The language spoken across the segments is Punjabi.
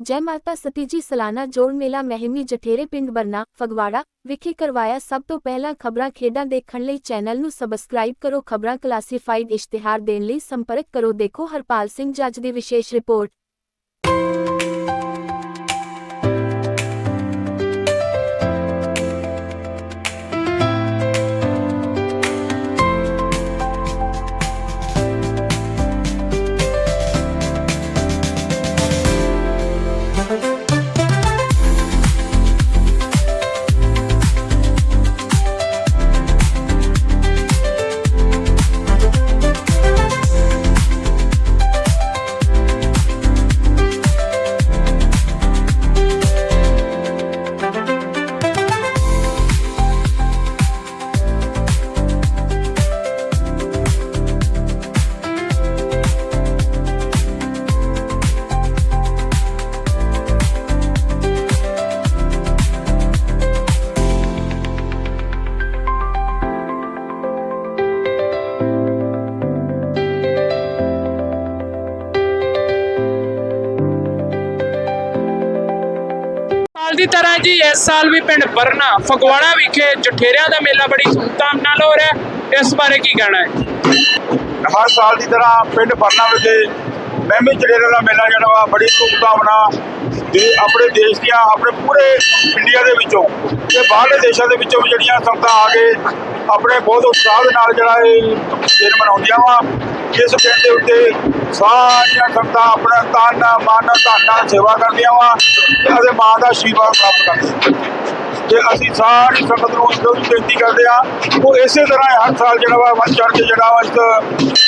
ਜੈ ਮਾਤਾ ਸਤੀ ਜੀ ਸਾਲਾਨਾ ਜੋੜ ਮੇਲਾ ਮਹਿਮੀ ਜਠੇਰੇ ਪਿੰਡ ਬਰਨਾ, ਫਗਵਾੜਾ ਵਿਖੇ ਕਰਵਾਇਆ ਸਭ ਤੋਂ ਪਹਿਲਾਂ ਖਬਰਾਂ ਖੇਡਾਂ ਦੇਖਣ ਲਈ ਚੈਨਲ ਨੂੰ ਸਬਸਕ੍ਰਾਈਬ ਕਰੋ, ਖਬਰਾਂ ਕਲਾਸੀਫਾਈਡ ਇਸ਼ਤਿਹਾਰ ਦੇਣ ਲਈ ਸੰਪਰਕ ਕਰੋ, ਦੇਖੋ ਹਰਪਾਲ ਸਿੰਘ ਜੱਜ ਦੀ ਵਿਸ਼ੇਸ਼ ਰਿਪੋਰਟ। ਸਾਲ ਦੀ ਤਰ੍ਹਾਂ ਜੀ, ਇਸ ਸਾਲ ਵੀ ਪਿੰਡ ਬਰਨਾ, ਫਗਵਾੜਾ ਵਿਖੇ ਜਠੇਰਿਆਂ ਦਾ ਮੇਲਾ ਬੜੀ ਧੂਮਧਾਮ ਨਾਲ ਹੋ ਰਿਹਾ ਹੈ। ਇਸ ਬਾਰੇ ਕੀ ਕਹਿਣਾ ਹੈ ਹਰ ਸਾਲ ਦੀ ਤਰ੍ਹਾਂ ਪਿੰਡ ਬਰਨਾ ਵਿਖੇ ਮਹਿਮੀ ਚੜੇਰੇ ਦਾ ਮੇਲਾ ਜਿਹੜਾ ਵਾ, ਬੜੀ ਧੂਮਧਾਮ ਨਾਲ ਦੇ ਆਪਣੇ ਦੇਸ਼ ਦੀਆਂ, ਆਪਣੇ ਪੂਰੇ ਇੰਡੀਆ ਦੇ ਵਿੱਚੋਂ ਤੇ ਬਾਹਰਲੇ ਦੇਸ਼ਾਂ ਦੇ ਵਿੱਚੋਂ ਵੀ ਜਿਹੜੀਆਂ ਸੰਗਤਾਂ ਆ ਕੇ ਆਪਣੇ ਬਹੁਤ ਉਤਸ਼ਾਹ ਦੇ ਨਾਲ ਜਿਹੜਾ ਇਹ ਦਿਨ ਮਨਾਉਂਦੀਆਂ ਵਾ, ਇਸ ਦਿਨ ਦੇ ਉੱਤੇ ਸਾਰੀਆਂ ਸੰਗਤਾਂ ਆਪਣਾ ਤਨ, ਮਨ, ਧਨ ਨਾਲ ਸੇਵਾ ਕਰਦੀਆਂ ਵਾ ਤੇ ਅਤੇ ਮਾਂ ਦਾ ਆਸ਼ੀਰਵਾਦ ਪ੍ਰਾਪਤ ਕਰਦੀਆਂ ਤੇ ਅਸੀਂ ਸਾਰੀ ਸੰਗਤ ਨੂੰ ਇਸ ਨੂੰ ਬੇਨਤੀ ਕਰਦੇ ਆ ਉਹ ਇਸੇ ਤਰ੍ਹਾਂ ਹਰ ਸਾਲ ਜਿਹੜਾ ਵਾ ਵੱਧ ਚੜ੍ਹ ਕੇ ਜਿਹੜਾ ਵਾ ਇਸ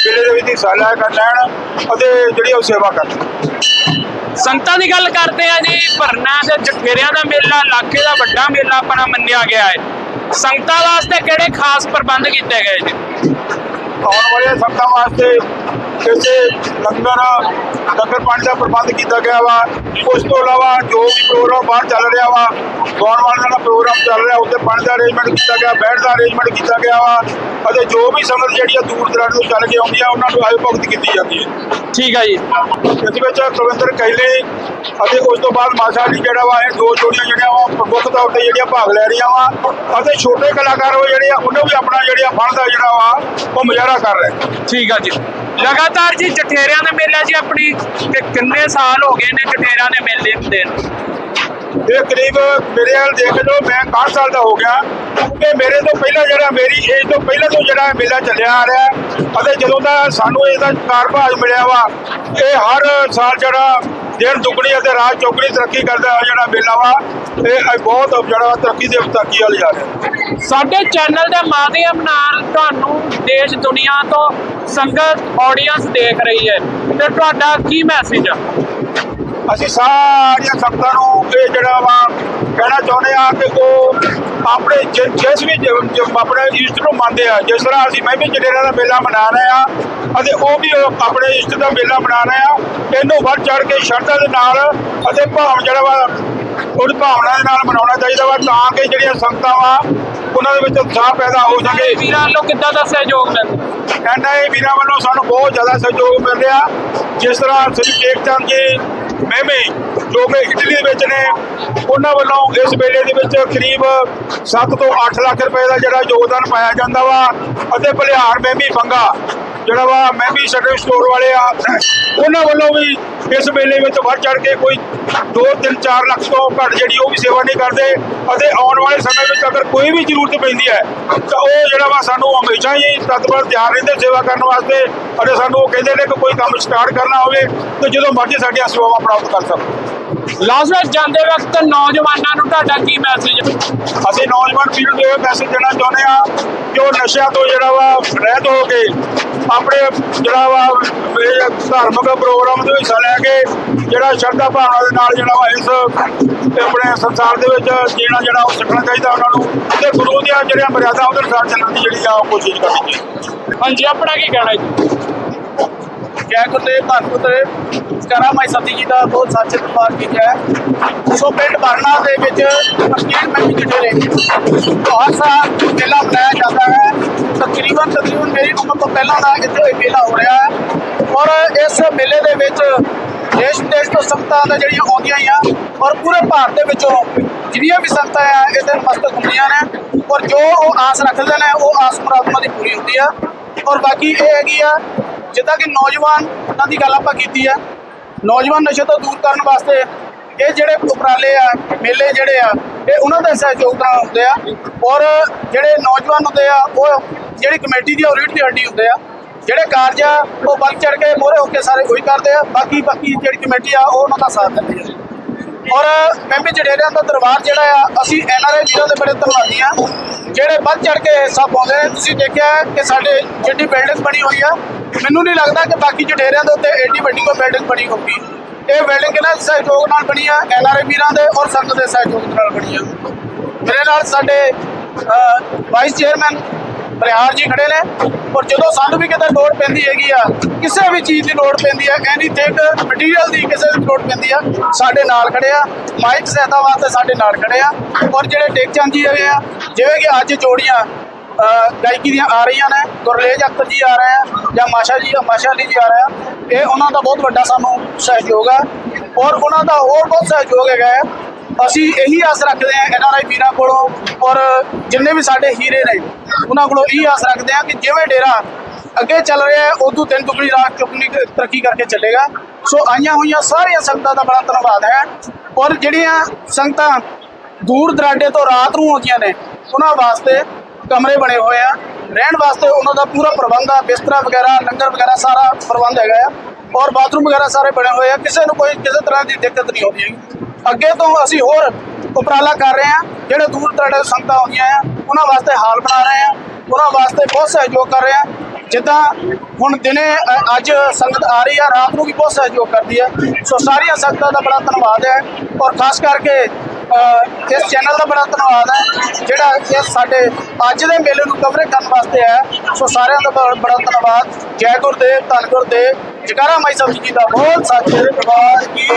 ਮੇਲੇ ਦੇ ਵਿੱਚ ਹਿੱਸਾ ਲੈ ਕਰ ਲੈਣ ਅਤੇ ਜਿਹੜੀ ਉਹ ਸੇਵਾ ਕਰਨ ਸੰਗਤਾਂ ਦੀ ਗੱਲ ਕਰਦੇ ਆ ਜੀ, ਭਰਨਾ ਤੇ ਜਠੇਰਿਆਂ ਦਾ ਮੇਲਾ ਇਲਾਕੇ ਦਾ ਵੱਡਾ ਮੇਲਾ ਆਪਣਾ ਮੰਨਿਆ ਗਿਆ ਹੈ। ਸੰਗਤਾਂ ਵਾਸਤੇ ਕਿਹੜੇ ਖਾਸ ਪ੍ਰਬੰਧ ਕੀਤੇ ਗਏ ਜੀ ਆਉਣ ਵਾਲੇ ਸੰਗਤਾਂ ਵਾਸਤੇ ਕਿਸੇ ਲੰਗਰ ਲੰਗਰ ਪਾਣੀ ਦਾ ਪ੍ਰਬੰਧ ਕੀਤਾ ਗਿਆ ਵਾ। ਉਸ ਤੋਂ ਇਲਾਵਾ ਜੋ ਵੀ ਪ੍ਰੋਗਰਾਮ ਬਾਹਰ ਚੱਲ ਰਿਹਾ ਵਾ ਗਾਉਣ ਵਾਲਿਆਂ ਦਾ ਪ੍ਰੋਗਰਾਮ ਚੱਲ ਰਿਹਾ ਉੱਤੇ ਪਾਣੀ ਦਾ ਅਰੇਂਜਮੈਂਟ ਕੀਤਾ ਗਿਆ ਬੈਠ ਦਾ ਅਰੇਂਜਮੈਂਟ ਕੀਤਾ ਗਿਆ ਵਾ। ਅਤੇ ਜੋ ਵੀ ਸੰਗਤ ਜਿਹੜੀ ਆ ਦੂਰ ਦਰਾਡੇ ਤੋਂ ਚੱਲ ਕੇ ਆਉਂਦੀ ਆ ਉਹਨਾਂ ਨੂੰ ਆਯ ਭਗਤ ਕੀਤੀ ਜਾਂਦੀ ਹੈ ਠੀਕ ਹੈ ਜੀ। ਇਸ ਵਿੱਚ ਕੁਲਵਿੰਦਰ ਕੈਲੇ ਅਤੇ ਉਸ ਤੋਂ ਬਾਅਦ ਮਾਸ਼ਾ ਜੀ ਜਿਹੜਾ ਵਾ ਇਹ ਦੋ ਜੋੜੀਆਂ ਜਿਹੜੀਆਂ ਵਾ ਪ੍ਰਮੁੱਖ ਤੌਰ ਤੇ ਜਿਹੜੀਆਂ ਭਾਗ ਲੈ ਰਹੀਆਂ ਵਾ ਅਤੇ ਛੋਟੇ ਕਲਾਕਾਰ ਉਹ ਜਿਹੜੇ ਆ ਉਹਨਾਂ ਵੀ ਆਪਣਾ ਜਿਹੜਾ ਫਨ ਦਾ ਜਿਹੜਾ ਵਾ ਉਹ ਮੁਜ਼ਾਹਰਾ ਕਰ ਰਹੇ ਠੀਕ ਹੈ ਜੀ। ਲਗਾਤਾਰ ਜੀ ਜਠੇਰਿਆਂ ਦਾ ਮੇਲਾ ਜੀ ਆਪਣੀ ਕਿ ਕਿੰਨੇ ਸਾਲ ਹੋ ਗਏ ਨੇ ਜਠੇਰਿਆਂ ਦੇ ਮੇਲੇ ਹੁੰਦੇ ਨੂੰ ਇਹ ਕਰੀਬ ਮੇਰੇ ਹਾਲ ਦੇਖ ਲਓ ਮੈਂ 61 ਸਾਲ ਦਾ ਹੋ ਗਿਆ। ਤੇ ਮੇਰੇ ਤੋਂ ਪਹਿਲਾਂ ਜਿਹੜਾ ਮੇਰੀ ਏਜ ਤੋਂ ਪਹਿਲਾਂ ਤੋਂ ਜਿਹੜਾ ਮੇਲਾ ਚੱਲਿਆ ਆ ਰਿਹਾ ਅਤੇ ਜਦੋਂ ਦਾ ਸਾਨੂੰ ਇਹਦਾ ਕਾਰਭਾਜ ਮਿਲਿਆ ਵਾ ਇਹ ਹਰ ਸਾਲ ਜਿਹੜਾ ਦਿਨ ਦੁੱਗਣੀ ਅਤੇ ਰਾਤ ਚੌਗਣੀ ਤਰੱਕੀ ਕਰਦਾ ਹੋਇਆ ਜਿਹੜਾ ਮੇਲਾ ਵਾ ਇਹ ਬਹੁਤ ਜਿਹੜਾ ਤਰੱਕੀ ਦੇ ਤਰੱਕੀ ਵੱਲ ਜਾ ਰਿਹਾ। ਸਾਡੇ ਚੈਨਲ ਦੇ ਮਾਧਿਅਮ ਨਾਲ ਤੁਹਾਨੂੰ ਦੇਸ਼ ਦੁਨੀਆ ਤੋਂ ਸੰਗਤ ਆਡੀਅנס ਦੇਖ ਰਹੀ ਹੈ। ਤੇ ਤੁਹਾਡਾ ਕੀ ਮੈਸੇਜ ਆ? ਅਸੀਂ ਸਾਰੀਆਂ ਸੰਗਤਾਂ ਨੂੰ ਇਹ ਜਿਹੜਾ ਵਾ ਕਹਿਣਾ ਚਾਹੁੰਦੇ ਆ ਕਿ ਉਹ ਆਪਣੇ ਜਿਸ ਵੀ ਆਪਣੇ ਇਸ਼ਟ ਨੂੰ ਮੰਨਦੇ ਆ। ਜਿਸ ਤਰ੍ਹਾਂ ਅਸੀਂ ਮੈਂ ਵੀ ਜਨੇਰਾ ਦਾ ਮੇਲਾ ਮਨਾ ਰਹੇ ਆ ਅਤੇ ਉਹ ਵੀ ਉਹ ਆਪਣੇ ਇਸ਼ਟ ਦਾ ਮੇਲਾ ਮਨਾ ਰਹੇ ਆ। ਇਹਨੂੰ ਵੱਧ ਚੜ ਕੇ ਸ਼ਰਧਾ ਦੇ ਨਾਲ ਅਤੇ ਭਾਵ ਜਿਹੜਾ ਵਾ ਉਹਦੀ ਭਾਵਨਾ ਦੇ ਨਾਲ ਮਨਾਉਣਾ ਚਾਹੀਦਾ ਵਾ ਤਾਂ ਕਿ ਜਿਹੜੀਆਂ ਸੰਗਤਾਂ ਵਾ ਉਹਨਾਂ ਦੇ ਵਿੱਚ ਉਤਸ਼ਾਹ ਪੈਦਾ ਹੋ ਸਕੇ। ਵੀਰਾਂ ਨੂੰ ਕਿੱਦਾਂ ਦਾ ਸਹਿਯੋਗ ਮਿਲਦਾ? ਐਨਆਈ ਵੀਰਾਂ ਵੱਲੋਂ ਸਾਨੂੰ ਬਹੁਤ ਜ਼ਿਆਦਾ ਸਹਿਯੋਗ ਮਿਲ ਰਿਹਾ। ਜਿਸ ਤਰ੍ਹਾਂ ਸ੍ਰੀ ਟੇਕ ਚੰਦ ਜੀ ਮਹਿਮੇ ਜੋ ਕਿ ਇਟਲੀ ਵਿੱਚ ਨੇ ਉਹਨਾਂ ਵੱਲੋਂ ਇਸ ਮੇਲੇ ਦੇ ਵਿੱਚ ਕਰੀਬ 7 ਤੋਂ 8 ਲੱਖ ਰੁਪਏ ਦਾ ਜਿਹੜਾ ਯੋਗਦਾਨ ਪਾਇਆ ਜਾਂਦਾ ਵਾ। ਅਤੇ ਬਲਿਹਾਰ ਮਹਿਮੀ ਬੰਗਾ ਜਿਹੜਾ ਵਾ ਮਹਿਮੀ ਸ਼ਟਰ ਸਟੋਰ ਵਾਲੇ ਆ, ਉਹਨਾਂ ਵੱਲੋਂ ਵੀ ਇਸ ਮੇਲੇ ਵਿੱਚ ਵੱਧ ਚੜ ਕੇ ਕੋਈ 2 3 4 ਲੱਖ ਤੋਂ ਘੱਟ ਜਿਹੜੀ ਉਹ ਵੀ ਸੇਵਾ ਨਹੀਂ ਕਰਦੇ। ਅਤੇ ਆਉਣ ਵਾਲੇ ਸਮੇਂ ਵਿੱਚ ਅਗਰ ਕੋਈ ਵੀ ਜ਼ਰੂਰਤ ਪੈਂਦੀ ਹੈ, ਤਾਂ ਉਹ ਜਿਹੜਾ ਵਾ ਸਾਨੂੰ ਹਮੇਸ਼ਾ ਹੀ ਤਤਪਰ ਤਿਆਰ ਰਹਿੰਦੇ ਸੇਵਾ ਕਰਨ ਵਾਸਤੇ। ਅਤੇ ਸਾਨੂੰ ਉਹ ਕਹਿੰਦੇ ਨੇ ਕਿ ਕੋਈ ਕੰਮ ਸਟਾਰਟ ਕਰਨਾ ਹੋਵੇ, ਤਾਂ ਜਦੋਂ ਮਰਜ਼ੀ ਸਾਡੀਆਂ ਸੇਵਾਵਾਂ ਪ੍ਰਾਪਤ ਕਰ ਸਕੋ ਲਾਸਟ ਜਾਂਦੇ ਵਕਤ ਨੌਜਵਾਨਾਂ ਨੂੰ ਤੁਹਾਡਾ ਕੀ ਮੈਸੇਜ ਅਸੀਂ ਨੌਜਵਾਨ ਪੀੜ੍ਹੀ ਨੂੰ ਇਹ ਮੈਸੇਜ ਦੇਣਾ ਚਾਹੁੰਦੇ ਆ ਕਿ ਉਹ ਨਸ਼ਿਆਂ ਤੋਂ ਜਿਹੜਾ ਵਾ ਰਹਿਤ ਹੋ ਕੇ ਆਪਣੇ ਜਿਹੜਾ ਵਾ ਧਾਰਮਿਕ ਪ੍ਰੋਗਰਾਮ ਦੇ ਹਿੱਸਾ ਲੈ ਕੇ ਜਿਹੜਾ ਸ਼ਰਧਾ ਭਾਵਨਾ ਦੇ ਨਾਲ ਜਿਹੜਾ ਵਾ ਇਸ ਆਪਣੇ ਸੰਸਾਰ ਦੇ ਵਿੱਚ ਜੀਣਾ ਜਿਹੜਾ ਉਹ ਸਿੱਖਣਾ ਚਾਹੀਦਾ ਉਹਨਾਂ ਨੂੰ। ਤੇ ਗੁਰੂ ਦੀਆਂ ਜਿਹੜੀਆਂ ਮਰਿਆਦਾ ਉਹਦੇ ਅਨੁਸਾਰ ਚੱਲਣ ਦੀ ਜਿਹੜੀ ਆ ਉਹ ਕੋਸ਼ਿਸ਼ ਕਰਨੀ ਚਾਹੀਦੀ ਹਾਂਜੀ ਆਪਣਾ ਕੀ ਕਹਿਣਾ ਜੀ? ਜੈ ਗੁਰਦੇਵ ਧੰਨ ਗੁਰਦੇਵ ਮਾਈ ਸਤੀ ਜੀ ਦਾ ਬਹੁਤ ਸੱਚ ਦਰਬਾਰ ਕੀਤਾ ਹੈ। ਸੋ ਪਿੰਡ ਬਰਨਾ ਦੇ ਵਿੱਚ ਅਕੀਰ ਮੈਂ ਜਿਹੜੇ ਬਹੁਤ ਸਾਰਾ ਮੇਲਾ ਮਨਾਇਆ ਜਾਂਦਾ ਹੈ। ਤਕਰੀਬਨ ਤਕਰੀਬਨ ਮੇਰੀ ਉਮਰ ਤੋਂ ਪਹਿਲਾਂ ਦਾ ਇੱਥੇ ਇਹ ਮੇਲਾ ਹੋ ਰਿਹਾ ਹੈ। ਔਰ ਇਸ ਮੇਲੇ ਦੇ ਵਿੱਚ ਦੇਸ਼ ਵਿਦੇਸ਼ ਤੋਂ ਸੰਗਤਾਂ ਦਾ ਜਿਹੜੀਆਂ ਆਉਂਦੀਆਂ ਹੀ ਆ, ਔਰ ਪੂਰੇ ਭਾਰਤ ਦੇ ਵਿੱਚੋਂ ਜਿੰਨੀਆਂ ਵੀ ਸੰਗਤਾਂ ਆ ਇਹਦੇ ਮਸਤਕ ਹੁੰਦੀਆਂ ਨੇ। ਔਰ ਜੋ ਉਹ ਆਸ ਰੱਖਦੇ ਨੇ, ਉਹ ਆਸ ਪ੍ਰਾਰਥਨਾ ਦੀ ਪੂਰੀ ਹੁੰਦੀ ਆ। ਔਰ ਬਾਕੀ ਇਹ ਹੈਗੀ ਆ ਜਿੱਦਾਂ ਕਿ ਨੌਜਵਾਨ ਉਹਨਾਂ ਦੀ ਗੱਲ ਆਪਾਂ ਕੀਤੀ ਆ, ਨੌਜਵਾਨ ਨਸ਼ੇ ਤੋਂ ਦੂਰ ਕਰਨ ਵਾਸਤੇ ਇਹ ਜਿਹੜੇ ਉਪਰਾਲੇ ਆ, ਮੇਲੇ ਜਿਹੜੇ ਆ, ਇਹ ਉਹਨਾਂ ਦਾ ਸਹਿਯੋਗ ਨਾਲ ਹੁੰਦੇ ਆ ਔਰ ਜਿਹੜੇ ਨੌਜਵਾਨ ਹੁੰਦੇ ਆ, ਉਹ ਜਿਹੜੀ ਕਮੇਟੀ ਦੀ ਰੀੜ ਦੀ ਹੱਡੀ ਹੁੰਦੇ ਆ, ਜਿਹੜੇ ਕਾਰਜ ਆ, ਉਹ ਵੱਲ ਚੜ ਕੇ ਮੋਹਰੇ ਹੋ ਕੇ ਸਾਰੇ ਉਹੀ ਕਰਦੇ ਆ, ਬਾਕੀ ਬਾਕੀ ਜਿਹੜੀ ਕਮੇਟੀ ਆ, ਉਹ ਉਹਨਾਂ ਦਾ ਸਾਥ ਦਿੰਦੀ ਆ। ਔਰ ਮੈਂਬੀ ਜਡੇਰਿਆਂ ਦਾ ਦਰਬਾਰ ਜਿਹੜਾ ਆ, ਅਸੀਂ ਐਨ ਆਰ ਆਈ ਵੀਰਾਂ ਦੇ ਬੜੇ ਧੰਨਵਾਦੀ ਆ, ਜਿਹੜੇ ਵੱਧ ਚੜ ਕੇ ਹਿੱਸਾ ਪਾਉਂਦੇ ਨੇ ਤੁਸੀਂ ਦੇਖਿਆ ਕਿ ਸਾਡੇ ਜਿੱਡੀ ਬਿਲਡਿੰਗ ਬਣੀ ਹੋਈ ਆ ਮੈਨੂੰ ਨਹੀਂ ਲੱਗਦਾ ਕਿ ਬਾਕੀ ਜਡੇਰਿਆਂ ਦੇ ਉੱਤੇ ਐਡੀ ਵੱਡੀ ਕੋਈ ਬਿਲਡਿੰਗ ਬਣੀ ਹੋਊਗੀ। ਇਹ ਬਿਲਡਿੰਗ ਇਹਨਾਂ ਦੇ ਸਹਿਯੋਗ ਨਾਲ ਬਣੀ ਆ ਐਨਆਰਆਈ ਵੀਰਾਂ ਦੇ ਔਰ ਸੰਗਤ ਦੇ ਸਹਿਯੋਗ ਨਾਲ ਬਣੀ ਆ। ਮੇਰੇ ਨਾਲ ਸਾਡੇ ਵਾਈਸ ਚੇਅਰਮੈਨ ਬਰਿਆਰ ਜੀ ਖੜੇ ਨੇ। ਔਰ ਜਦੋਂ ਸਾਨੂੰ ਵੀ ਕਿਤੇ ਲੋੜ ਪੈਂਦੀ ਹੈਗੀ ਆ, ਕਿਸੇ ਵੀ ਚੀਜ਼ ਦੀ ਲੋੜ ਪੈਂਦੀ ਆ ਐਨੀਥਿੰਗ ਮਟੀਰੀਅਲ ਦੀ ਕਿਸੇ ਦੀ ਲੋੜ ਪੈਂਦੀ ਆ, ਸਾਡੇ ਨਾਲ ਖੜੇ ਆ। ਮਾਈਕ ਸਹਾਇਤਾ ਵਾਸਤੇ ਸਾਡੇ ਨਾਲ ਖੜੇ ਆ। ਔਰ ਜਿਹੜੇ ਟੇਕ ਚੰਦ ਜੀ ਹੈਗੇ ਆ, ਜਿਵੇਂ ਕਿ ਅੱਜ ਜੋੜੀਆਂ ਗਾਇਕੀ ਦੀਆਂ ਆ ਰਹੀਆਂ ਨੇ, ਗੁਰਲੇਜ ਅਖਤਰ ਜੀ ਆ ਰਹੇ ਆ ਜਾਂ ਮਾਸ਼ਾ ਜੀ, ਮਾਸ਼ਾ ਅਲੀ ਜੀ ਆ ਰਹੇ ਆ। ਇਹ ਉਹਨਾਂ ਦਾ ਬਹੁਤ ਵੱਡਾ ਸਾਨੂੰ ਸਹਿਯੋਗ ਆ ਔਰ ਉਹਨਾਂ ਦਾ ਹੋਰ ਬਹੁਤ ਸਹਿਯੋਗ ਹੈਗਾ ਹੈ। ਅਸੀਂ ਇਹੀ ਆਸ ਰੱਖਦੇ ਹਾਂ ਐਨਆਰਆਈ ਵੀਰਾਂ ਕੋਲੋਂ ਔਰ ਜਿੰਨੇ ਵੀ ਸਾਡੇ ਹੀਰੇ ਨੇ, ਉਹਨਾਂ ਕੋਲੋਂ ਇਹੀ ਆਸ ਰੱਖਦੇ ਹਾਂ ਕਿ ਜਿਵੇਂ ਡੇਰਾ ਅੱਗੇ ਚੱਲ ਰਿਹਾ ਹੈ, ਉਦੋਂ ਦਿਨ ਦੁਗਣੀ, ਰਾਤ ਚੁਗਣੀ ਤਰੱਕੀ ਕਰਕੇ ਚੱਲੇਗਾ। ਸੋ ਆਈਆਂ ਹੋਈਆਂ ਸਾਰੀਆਂ ਸੰਗਤਾਂ ਦਾ ਬੜਾ ਧੰਨਵਾਦ ਹੈ ਔਰ ਜਿਹੜੀਆਂ ਸੰਗਤਾਂ ਦੂਰ ਦਰਾਡੇ ਤੋਂ ਰਾਤ ਨੂੰ ਆਉਂਦੀਆਂ ਨੇ, ਉਹਨਾਂ ਵਾਸਤੇ ਕਮਰੇ ਬਣੇ ਹੋਏ ਆ। ਰਹਿਣ ਵਾਸਤੇ ਉਹਨਾਂ ਦਾ ਪੂਰਾ ਪ੍ਰਬੰਧ ਆ, ਬਿਸਤਰਾ ਵਗੈਰਾ, ਲੰਗਰ ਵਗੈਰਾ ਸਾਰਾ ਪ੍ਰਬੰਧ ਹੈਗਾ ਆ। ਔਰ ਬਾਥਰੂਮ ਵਗੈਰਾ ਸਾਰੇ ਬਣੇ ਹੋਏ ਆ। ਕਿਸੇ ਨੂੰ ਕੋਈ ਕਿਸੇ ਤਰ੍ਹਾਂ ਦੀ ਦਿੱਕਤ ਨਹੀਂ ਆਉਂਦੀ ਹੈਗੀ। ਅੱਗੇ ਤੋਂ ਅਸੀਂ ਹੋਰ ਉਪਰਾਲਾ ਕਰ ਰਹੇ ਹਾਂ ਜਿਹੜੇ ਦੂਰ ਦਰਾਡੇ ਸੰਗਤਾਂ ਆਉਂਦੀਆਂ ਆ, ਉਹਨਾਂ ਵਾਸਤੇ ਹਾਲ ਬਣਾ ਰਹੇ ਆ। ਉਹਨਾਂ ਵਾਸਤੇ ਬਹੁਤ ਸਹਿਯੋਗ ਕਰ ਰਹੇ ਆ। ਜਿੱਦਾਂ ਹੁਣ ਦਿਨੇ ਅੱਜ ਸੰਗਤ ਆ ਰਹੀ ਆ, ਰਾਤ ਨੂੰ ਵੀ ਬਹੁਤ ਸਹਿਯੋਗ ਕਰਦੀ ਆ। ਸੋ ਸਾਰੀਆਂ ਸੰਗਤਾਂ ਦਾ ਬੜਾ ਧੰਨਵਾਦ ਹੈ। ਔਰ ਖਾਸ ਕਰਕੇ ਇਸ ਚੈਨਲ ਦਾ ਬੜਾ ਧੰਨਵਾਦ ਹੈ, ਜਿਹੜਾ ਇਹ ਸਾਡੇ ਅੱਜ ਦੇ ਮੇਲੇ ਨੂੰ ਕਵਰ ਕਰਨ ਵਾਸਤੇ ਹੈ। ਸੋ ਸਾਰਿਆਂ ਦਾ ਬੜਾ ਧੰਨਵਾਦ। ਜੈ ਗੁਰਦੇਵ, ਧੰਨ ਗੁਰਦੇਵ। ਜਕਾਰਾ ਮਾਈ ਸਾਹਿਬ ਜੀ ਦਾ ਬਹੁਤ ਸੱਚੇ ਦਰਬਾਰ ਕੀ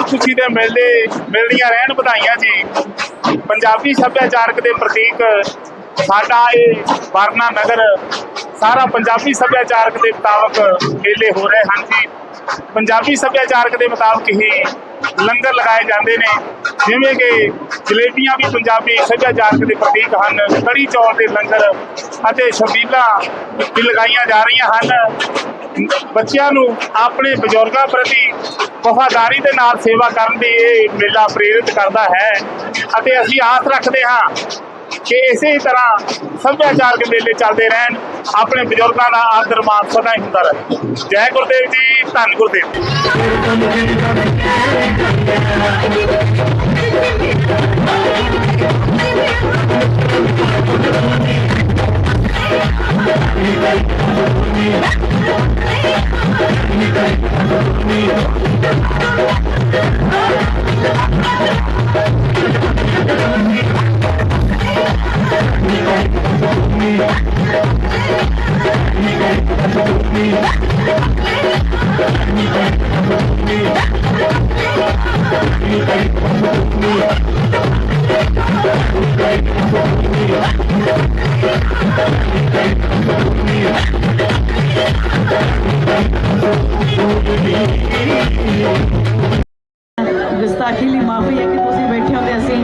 ਖੁਸ਼ੀ ਦੇ ਮੇਲੇ ਮਿਲਦੀਆਂ ਰਹਿਣ ਵਧਾਈਆਂ ਜੀ। ਪੰਜਾਬੀ ਸੱਭਿਆਚਾਰਕ ਦੇ ਪ੍ਰਤੀਕ ਸਾਡਾ ਇਹ ਵਰਨਾ ਨਗਰ, ਸਾਰਾ ਪੰਜਾਬੀ ਸੱਭਿਆਚਾਰਕ ਦੇ ਮੁਤਾਬਕ ਮੇਲੇ ਹੋ ਰਹੇ ਹਨ ਜੀ। ਪੰਜਾਬੀ ਸੱਭਿਆਚਾਰਕ ਦੇ ਮੁਤਾਬਕ ਹੀ ਲੰਗਰ ਲਗਾਏ ਜਾਂਦੇ ਨੇ। ਜਿਵੇਂ ਕਿ ਜਲੇਬੀਆਂ ਵੀ ਪੰਜਾਬੀ ਸੱਭਿਆਚਾਰਕ ਦੇ ਪ੍ਰਤੀਕ ਹਨ। ਕੜੀ ਚੌਲ ਦੇ ਲੰਗਰ ਅਤੇ ਛਬੀਲਾਂ ਵੀ ਲਗਾਈਆਂ ਜਾ ਰਹੀਆਂ ਹਨ। ਬੱਚਿਆਂ ਨੂੰ ਆਪਣੇ ਬਜ਼ੁਰਗਾਂ ਪ੍ਰਤੀ ਵਫਾਦਾਰੀ ਦੇ ਨਾਲ ਸੇਵਾ ਕਰਨ ਦੀ ਇਹ ਮੇਲਾ ਪ੍ਰੇਰਿਤ ਕਰਦਾ ਹੈ। ਅਤੇ ਅਸੀਂ ਆਸ ਰੱਖਦੇ ਹਾਂ ਕਿ ਇਸੇ ਹੀ ਤਰ੍ਹਾਂ ਸੱਭਿਆਚਾਰਕ ਮੇਲੇ ਚੱਲਦੇ ਰਹਿਣ, ਆਪਣੇ ਬਜ਼ੁਰਗਾਂ ਦਾ ਆਦਰ ਮਾਣ ਸਦਾ ਹੀ ਹੁੰਦਾ ਰਹੇ। ਜੈ ਗੁਰਦੇਵ ਜੀ, ਧੰਨ ਗੁਰਦੇਵ ਗੁਸਤਾਖੀ ਲਈ ਮਾਫੀ ਹੈ ਕਿ ਤੁਸੀਂ ਬੈਠੇ ਹੋ ਤੇ ਅਸੀਂ।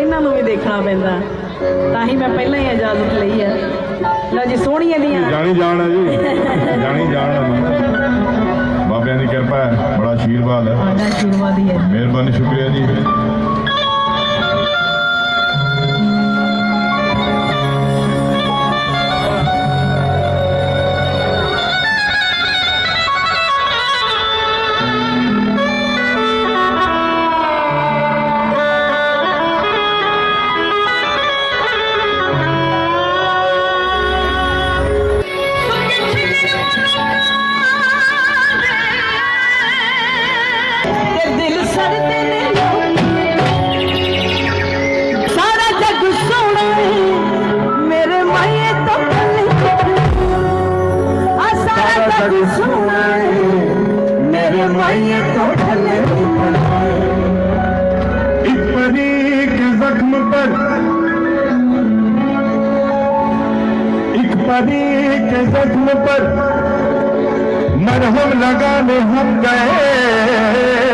ਇਹਨਾਂ ਨੂੰ ਵੀ ਦੇਖਣਾ ਪੈਂਦਾ। ਤਾਂ ਹੀ ਮੈਂ ਪਹਿਲਾਂ ਹੀ ਇਜਾਜ਼ਤ ਲਈ ਹੈ। ਲਓ ਜੀ ਸੋਹਣੀਆਂ ਦੀਆਂ। ਜਾਣੀ ਜਾਣ ਹੈ ਜੀ। ਜਾਣੀ ਜਾਣ ਹੈ ਬਾਬਿਆਂ ਦੀ ਕਿਰਪਾ ਹੈ। ਬੜਾ ਆਸ਼ੀਰਵਾਦ ਹੈ। ਤੁਹਾਡਾ ਆਸ਼ੀਰਵਾਦ ਹੀ ਹੈ। ਮਿਹਰਬਾਨੀ ਸ਼ੁਕਰੀਆ ਜੀ। के जख्म पर मर फिर हम लगाने हम गए